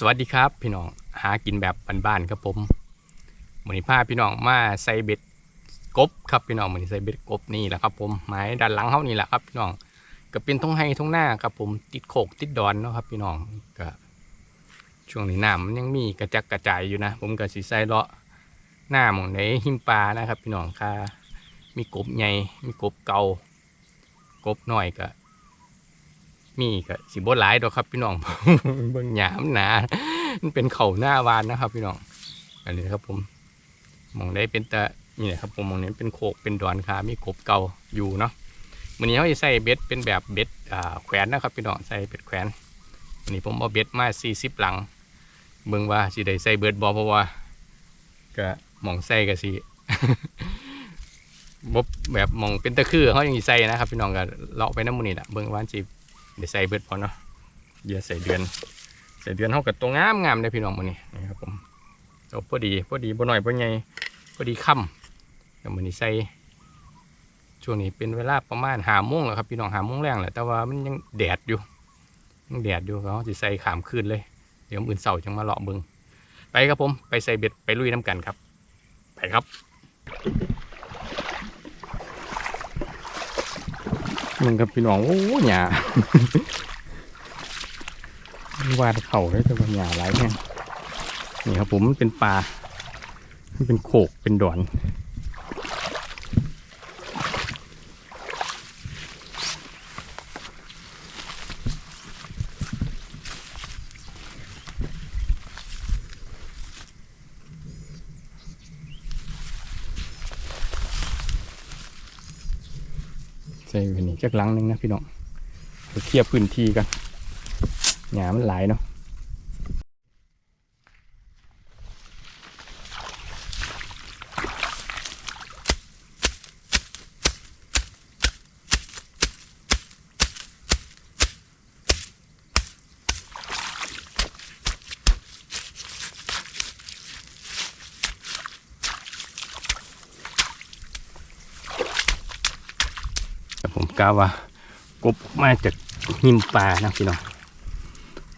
สวัสดีครับพี่น้องหากินแบบบ้านๆครับผมมือนี้พาพี่น้องมาใส่เบ็ดกบครับพี่น้องมือนี้ใส่เบ็ดกบนี่แหละครับผมไม้ด้านหลังเขานี่แหละครับพี่น้องก็เป็นทุ่งไห้ทุ่งหน้าครับผมติดโขกติดดอนเนาะครับพี่น้องก็ช่วงนี้น้ำมันยังมีกระจักกระจายอยู่นะ ผมก็สิใส่เลาะหน้าหมองในหิมปลานะครับ พี่น้องค่ะมีกบใหญ่มีกบเก่ากบหน้อยก็ มีก็สิบ่หลายดอกครับพี่น้องเบิ่งหยามหนามันเป็นเขาหน้าวานนะครับ พี่น้องอันนี้ครับ ผมมองได้เป็นตะนี่แหละครับผมมองนี้เป็นโคกเป็นดอนคามีกบเก่าอยู่เนาะวันนี้เขาจะใส่เบ็ดเป็นแบบเบ็ดแขวนนะครับพี่น้องใส่เบ็ดแขวนวันนี้ผมเอาเบ็ดมา40หลังเบิ่งว่าสิได้ใส่เบิดบ่เพราะว่าก็มองใส่ก็สิบบแบบมองเป็นตะคือเขายังใส่นะครับ พี่น้องก็เลาะไปน้ำมันนี่แหละเบิ่งว่าสิ เดี๋ยวใส่เบิดพอเนาะเดี๋ยวใส่เดือน ใส่เดือนเท่ากับตัวงามงามเลยพี่น้องมันนี่นะครับผมเอาพอดีพอดีบ่หน่อยบ่ใหญ่พอดีค่ำแล้วมันนี่ใส่ช่วงนี้เป็นเวลาประมาณหาโมงแล้วครับพี่น้องหาโมงแรงแหละแต่ว่ามันยังแดดอยู่ยังแดดอยู่เขาจะใส่ขามคืนเลย เดี๋ยวมื่นเสาร์จังมาเลาะเบิงไปครับผม ไปใส่เบ็ดไปลุยน้ำกันครับ ไปครับ มันกับพี่น้องโอ้หยาวาดเข่าได้แต่ว่าหยาหลายแห่งนี่ครับผมมันเป็นปลามันเป็นโขกเป็นดอน ใส่ไว้นี่จักหลังหนึงนะพี่น้องเดี๋ยวเคลียร์พื้นที่กันหยามันหลายเนาะ กาว่ากบมาจากหิมปลานะพี่น้อง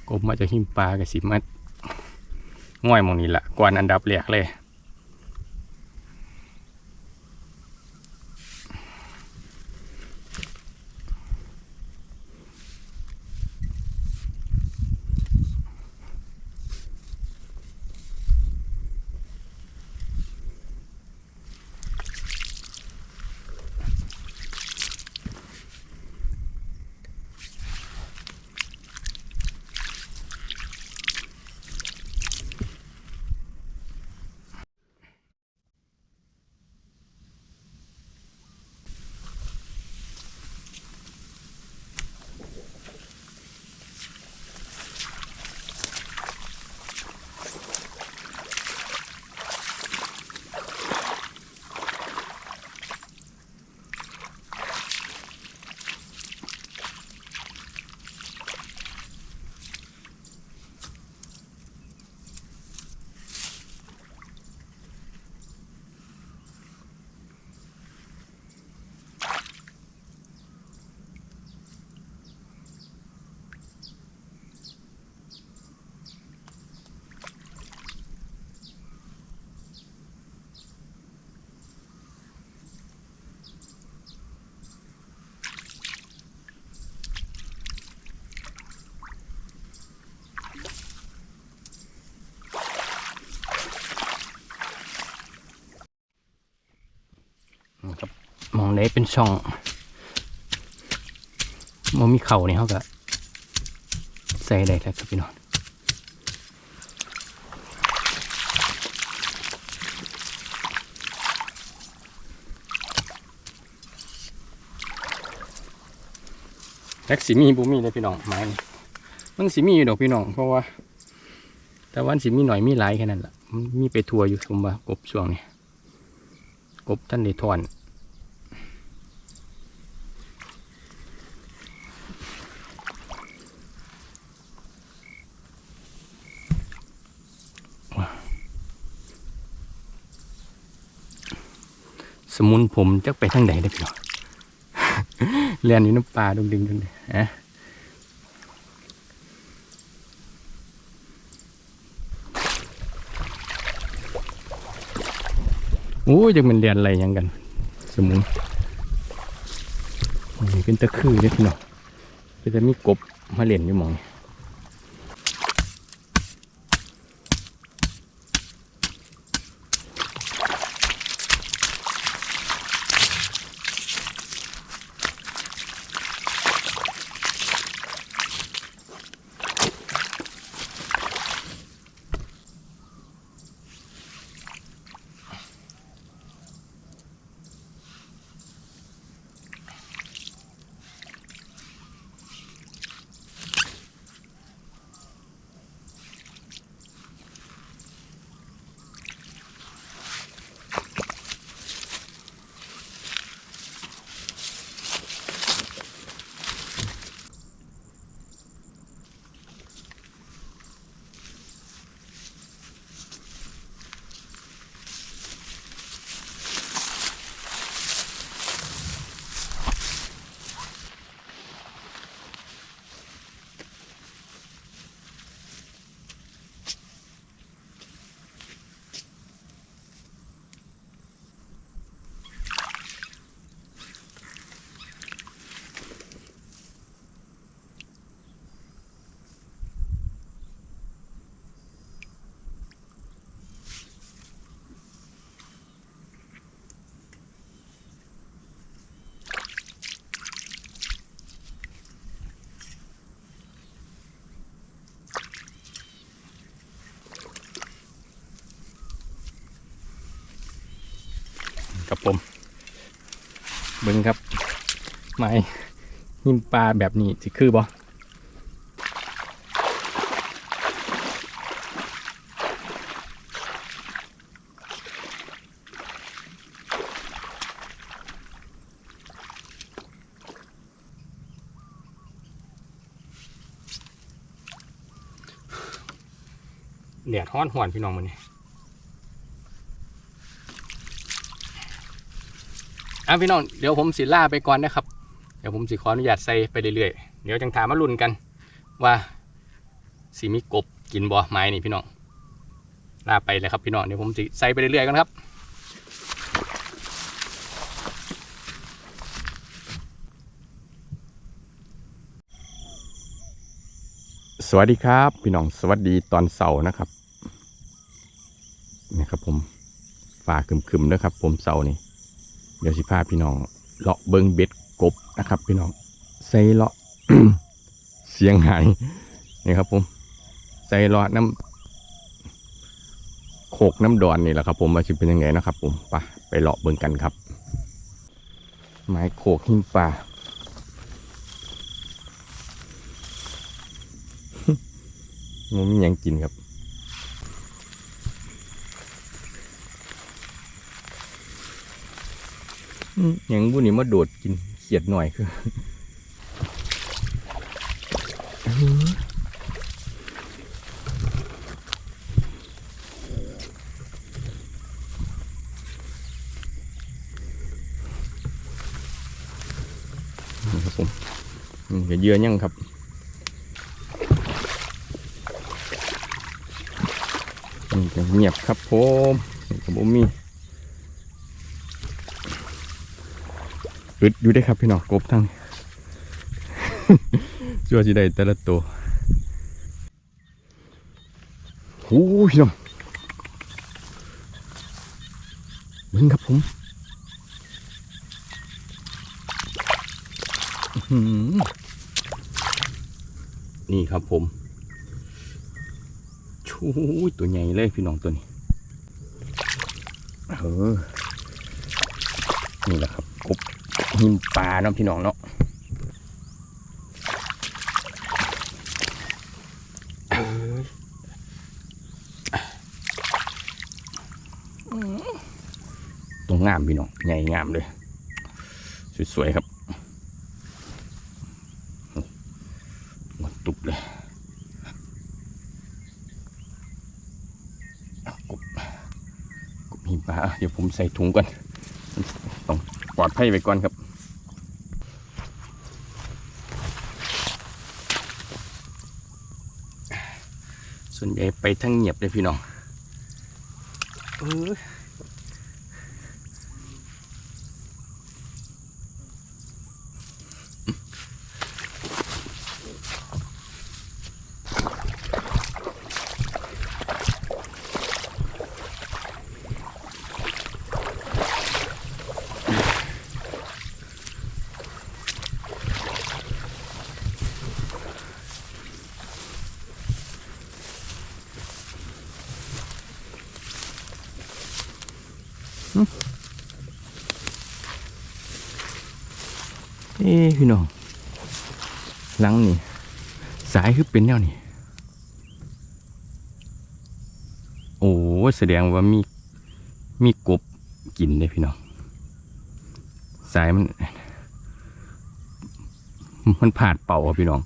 กบมาจากหิมปลากับสิมัดง่อยมองนี้ละก่อนอันดับแรกเลย ครับมองได้เป็นช่องมันมีเข่านี่เขาก็ใส่ได้แล้วครับพี่น้องแท็กสีมีบุมีเลยพี่น้องไม่มันสีมีอยู่ดอกพี่น้องเพราะว่า แต่วันสีมีหน่อยมีหลายแค่นั้นแหละมันมีไปทัวร์อยู่ผมว่ากบช่วงนี้กบท่านได้ถอน มุนผมจะไปทางไหนได้พี่น้องเรียนอยู่น้ำปลาดึงดึงดึงนะโอ้ยังมันเรียนอะไรยังกัน สมุนนี่เป็นตะคือเนี่ยพี่น้องจะมีกบมาเรียนอยู่มองนี่ กับผม เบิ้งครับ ไม้หิมปลาแบบนี้สิคือบ่แดดฮ้อนหวนพี่น้องมันนี่ อะพี่น้องเดี๋ยวผมสิล่าไปก่อนนะครับ เดี๋ยวผมสิขออนุญาตใส่ไปเรื่อยๆ เดี๋ยวจังถามมาลุ้นกัน ว่าสีมีกบกินบ่ไม้นี่พี่น้องล่าไปเลยครับพี่น้องเดี๋ยวผมสิใส่ไปเรื่อยๆกันครับสวัสดีครับพี่น้องสวัสดีตอนเสาร์นะครับนี่ครับผมฝ่าคึมๆนะครับ ผมเสาร์นี่ เดี๋ยวสิพาพี่น้องเลาะเบิงเบ็ดกบนะครับ พี่น้องใส่เลาะเสียงหายนี่ครับผมใส่เลาะน้ำโขกน้ำดอนนี่แหละครับ ผมว่าจะเป็นยังไงนะครับ ผมไปไปเลาะเบิงกันครับ ไม้โขกหิมปลามันมีหยังกินครับ อืมหยังบุนี่มาโดดกินเขียดหน่อยคือครับผมอืมเยวเยื่อยังครับเงียบครับผมผมมี อึดอยู่ได้ครับพี่น้องกบทั้งชัวร์สิได้แต่ละตัวโอ้พี่น้องเบิ่งครับผมนี่ครับผม ชูตัวใหญ่เลยพี่น้องตัวนี้ เออ นี่แหละครับ หิมปลาเนาะพี่น้องเนาะตรงงามพี่น้องใหญ่งามเลย สวยๆครับหมดตุบเลยกบกบหิมปลาอะเดี๋ยวผมใส่ถุงก่อนต้องปลอดภัยไว้ก่อนครับ ไปทั้งเงียบเลยพี่น้องเออ เอ้พี่น้องหลังนี่ สายคือเป็นแนวนี่ โอ้แสดงว่ามี มีกบกินเลยพี่น้อง สายมัน มันผ่าดเป่าอะพี่น้อง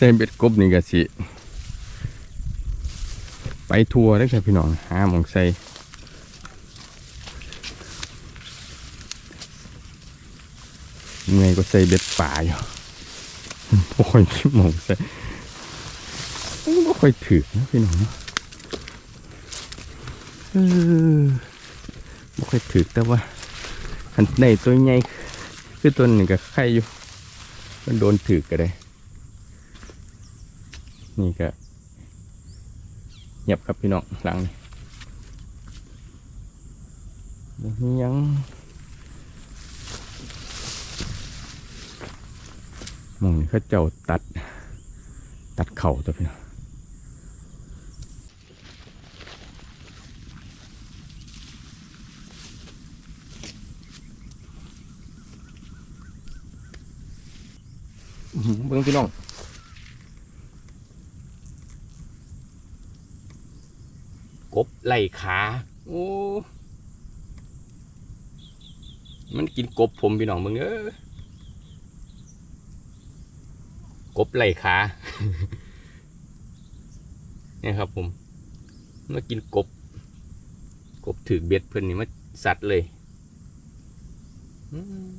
ใจเบ็ดกบนี่ก็สิ ไปทัวร์ได้ครับพี่น้องหาหมองใส่เมื่อยก็ใส่เบ็ดป่าอยู่บ่ค่อยคิดหมองใส่บ่ค่อยถือนะพี่น้องเนาะเออบ่ค่อยถือแต่ว่าอันในตัวใหญ่คือตัวหนึ่งกับไข่อยู่ มันโดนถือก็ได้ นี่ก็เงียบครับพี่น้องหลังนี่ยังมองเขาเจ้าตัด ตัดเข่าตัวพี่น้องอื้องพี่น้อง กบไห ล่ขาโอ้มันกินกบผมพี่น้องมึงเอ้อกบไหล่ขาเนี่ยครับผมมากินกบ กบถือเบ็ดเพิ่นนี่มาสัตว์เลยอืม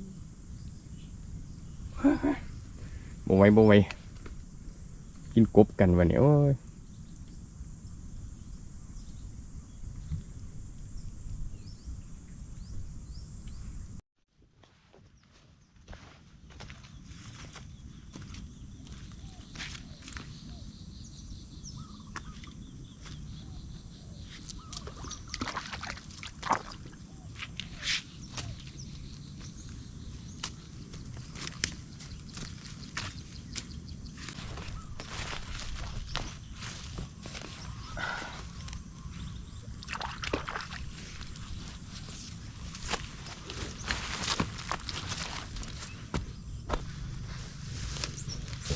บ่ไหว้บ่ไหว้กินกบกันวันนี้โอ้ย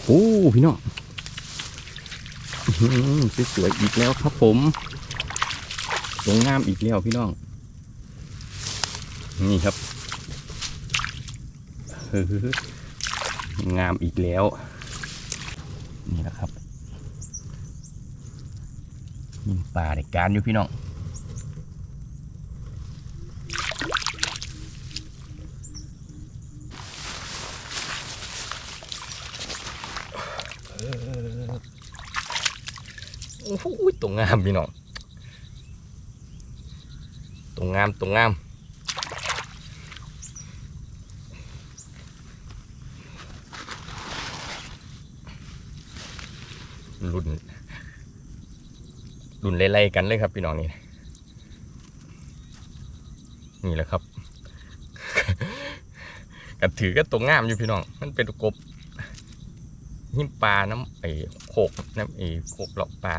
โอ้พี่น้องสวยๆอีกแล้วครับผมสวยงามอีกแล้วพี่น้อง นี่ครับงามอีกแล้ว นี่แหละครับยิงป่าในการอยู่พี่น้อง โอ้โหตรงงามพี่น้องตรงงามตรงงามรุ่นรุ่นไล่ๆกันเลยครับพี่น้องนี่นี่แหละครับ กันถือก็ตรงงามอยู่พี่น้อง มันเป็นกบ หิ้มปลาน้ำไอ้โขกน้ำไอ้โขกหลอกปลา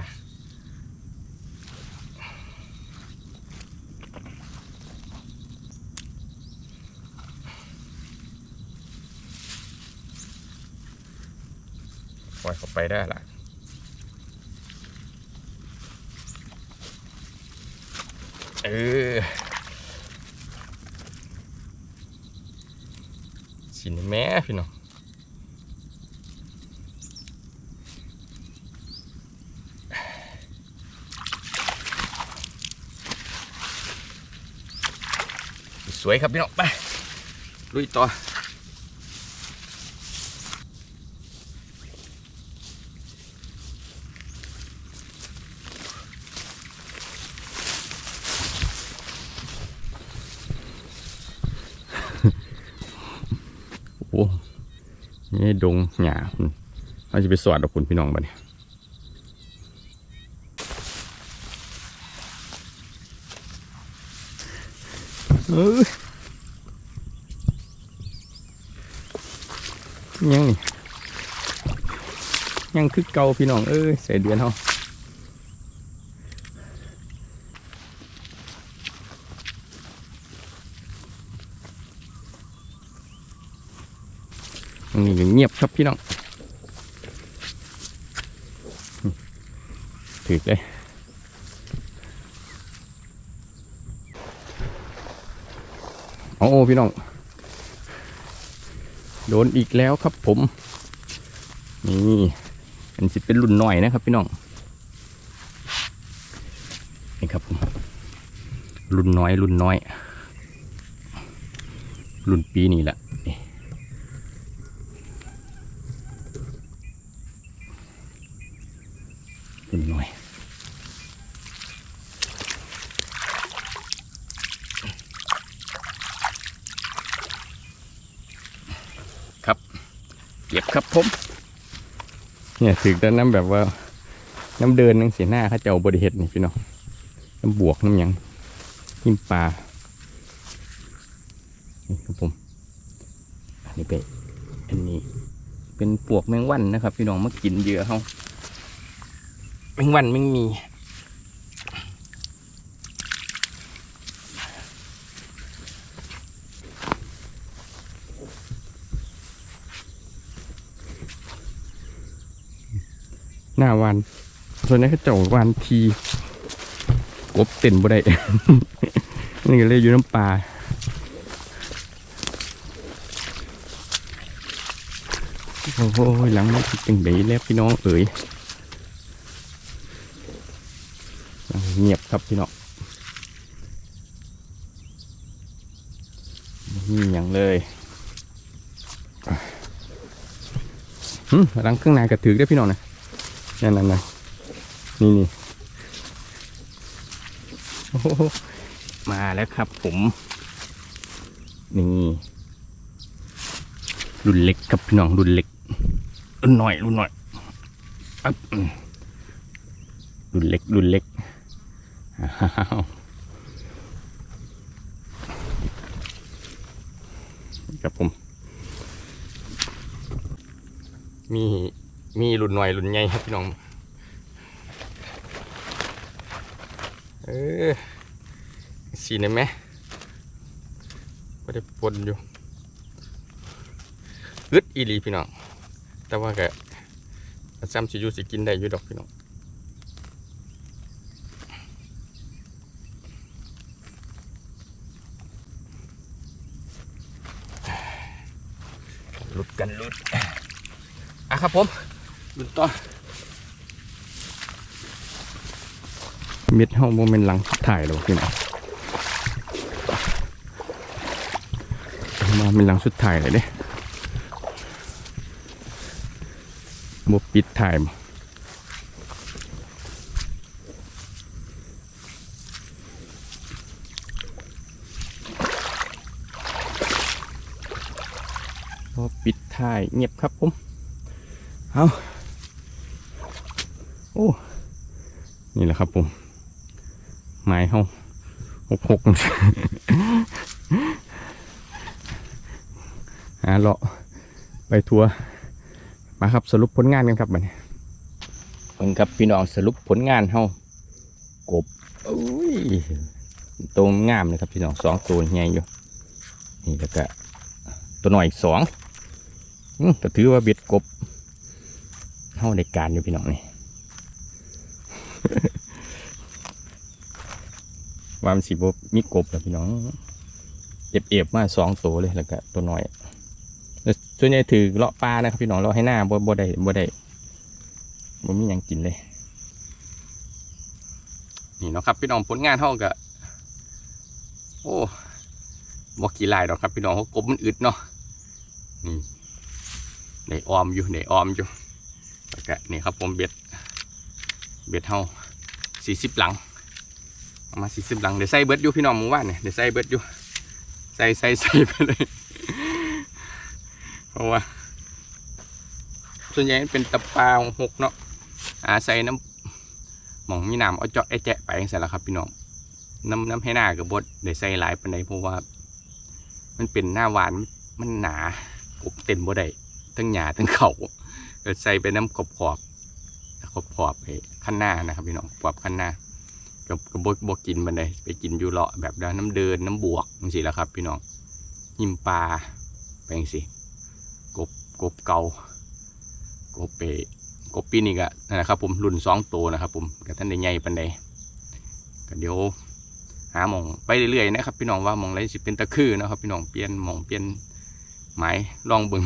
ปล่อยเข้าไปได้ละเออสินแม่พี่น้อง สวยครับพี่น้องไปลุยต่อโอ้ยดงหยาเราจะไปสวดดอกคุณพี่น้องบ้าเนี่ย ยังนี่ยังคือเก่าพี่น้องเอ้ยใส่เดือนเฮาตรงนี้ก็เงียบครับพี่น้องถือเลย โอ้พี่น้อง โดนอีกแล้วครับผม นี่อันสิเป็นรุ่นหน่อยนะครับ พี่น้อง นี่ครับผมรุ่นน้อย รุ่นน้อย รุ่นปีนี้แหละนี่รุ่นน้อย ครับ เก็บ ครับผม เนี่ยถึงแต่น้ำแบบว่า น้ำเดินนังเสียหน้าเขาจะเอาบริเหตุนี่พี่น้องน้ำบวกน้ำยังหิมปลานี่ครับผม อันนี้เป็นอันนี้ เป็นปวกแมงวันนะครับ พี่น้องมากินเหยื่อเขาแมงวันแมงมี น้าวานส่วนนี้เขาเจ้าวานทีกบเต็นบ่ได้ นี่ก็เลยอยู่น้ำปลาโอ้โหหลังมันเป็นจังไดแล้วพี่น้องเอ๋ยเงียบครับพี่น้องนี่อย่างเลยหึหลังเครื่องในกระถือได้พี่น้องนะ นั่นนั่นนั่นนี่นี่มาแล้วครับผม นี่รุ่นเล็กครับพี่น้องรุ่นเล็กรุ่นหน่อยรุ่นหน่อยอับอืมรุ่นเล็กรุ่นเล็กอ้าวครับผม มี มีรุ่นหน่อยรุ่นใหญ่ครับพี่น้อง เออสีนี่ไหมไม่ได้ปนอยู่อึดอีลีพี่น้อง แต่ว่าก็ซ้ำสิยูสิกินได้อยู่ดอกพี่น้องลุดกันลุดอะครับผม ต่อเม็ดเฮาโมเมนต์หลังถ่ายแล้วพี่น้องมาเป็นหลังสุดถ่ายเลยเด้บปิดถ่ายบ่บ่ปิดถ่ายเงียบครับผม เอาโอ้ นี่แหละครับผมไม้เฮาหกหกหาเลาะไปทัวร์มาครับสรุปผลงานกันครับบัดนี้เพิ่งครับพี่น้องสรุปผลงานเฮากบโอ้ยตัวงามเลยครับพี่น้องสองตัวใหญ่อยู่นี่แล้วก็ตัวหน่อยอีกสองก็ถือว่าเบ็ดกบเฮาในการอยู่พี่น้องนี่ วามนสีบมีกบแล้วพี่น้องเอฟเอฟมาสองตัวเลยแล้วก็ตัวน้อยแล้วส่วนใหญ่ถือเลาะปลานะครับพี่น้องเลาะให้หน้าบ่บ่ได้บ่ได้บ่มีหยังกินเลย นี่เนาะครับพี่น้องผลงานเท่ากับโอ้บ่กี่ลายดอกครับพี่น้องเขากบมันอึดเนาะนี่ในออมอยู่ในออมอยู่แล้วก็นี่ครับผมเบ็ดเบ็ดเฮาสี่สิบหลัง เอามาสี่สิบหลังเดี๋ยวใส่เบิร์ดอยู่พี่น้องหมู่บ้านเนี่ยเดี๋ยวใส่เบิร์ดอยู่ใส่ใส่ใส่ไปเลยเพราะว่าส่วนใหญ่เป็นตะปาหกเนาะอาใส่น้ำหมองมีน้ำเอาเจาะไอแจะไปจังซั่นละครับพี่น้องน้ำน้ำให้หน้ากับบดได้ใส่หลายปานใดเพราะว่า มันเป็นหน้าหวานมันหนากบเต็มบ่ได้ทั้งหญ้าทั้งเขาก็ใส่ไปน้ำขอบขอบขอบขอบไอ้ขั้นหน้านะครับพี่น้องขอบขั้นหน้า กับบกบกินบันไดไปกินอยู่เลาะแบบนั้นน้ำเดินน้ำบวกจังสิแล้วครับ พี่น้องหิมปลาไปจังสิกบกบเกากบเปกบปีนี่ก็นั่นะครับ ผมรุ่นสองตัวนะครับ ผมกับท่านใหญ่ปันใดก็เดี๋ยวหาหมองไปเรื่อยๆนะครับ พี่น้องว่าหมองไรสิเป็นตะคือนะครับ พี่น้องเปลี่ยนหมองเปลี่ยนหมายลองเบิ่ง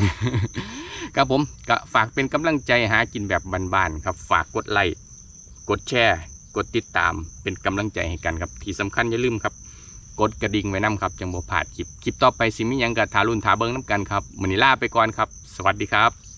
ครับผมก็ฝากเป็นกำลังใจหากินแบบบ้านๆครับ ฝากกดไลค์กดแชร์ กดติดตามเป็นกำลังใจให้กันครับที่สำคัญอย่าลืมครับ กดกระดิ่งไว้นํครับจังบ่พาดคลิปคลิปต่อไปสิมียังกับทารุนทาเบิงน้ำกันครับมือนี้ลาไปก่อนครับ สวัสดีครับ